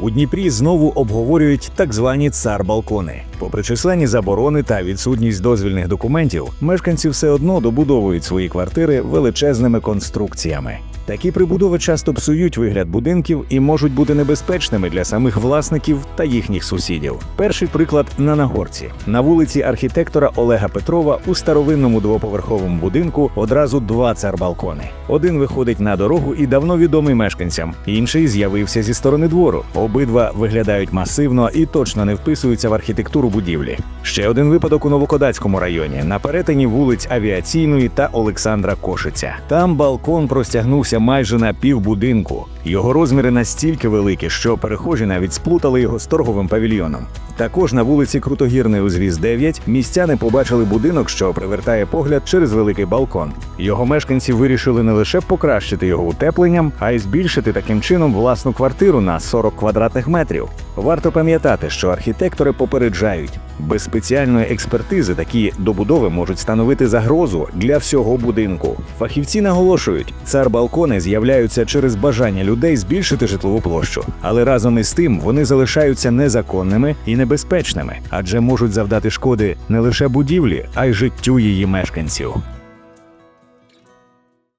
У Дніпрі знову обговорюють так звані цар-балкони. Попри численні заборони та відсутність дозвільних документів, мешканці все одно добудовують свої квартири величезними конструкціями. Такі прибудови часто псують вигляд будинків і можуть бути небезпечними для самих власників та їхніх сусідів. Перший приклад на Нагорці. На вулиці архітектора Олега Петрова у старовинному двоповерховому будинку одразу два цар-балкони. Один виходить на дорогу і давно відомий мешканцям, інший з'явився зі сторони двору. Обидва виглядають масивно і точно не вписуються в архітектуру будівлі. Ще один випадок у Новокодацькому районі на перетині вулиць Авіаційної та Олександра Кошиця. Там балкон простягнувся майже на пів будинку. Його розміри настільки великі, що перехожі навіть сплутали його з торговим павільйоном. Також на вулиці Крутогірний узвіз 9 містяни побачили будинок, що привертає погляд через великий балкон. Його мешканці вирішили не лише покращити його утепленням, а й збільшити таким чином власну квартиру на 40 квадратних метрів. Варто пам'ятати, що архітектори попереджають, без спеціальної експертизи такі добудови можуть становити загрозу для всього будинку. Фахівці наголошують, цар балкони з'являються через бажання людей збільшити житлову площу, але разом із тим вони залишаються незаконними і небезпечними, адже можуть завдати шкоди не лише будівлі, а й життю її мешканців.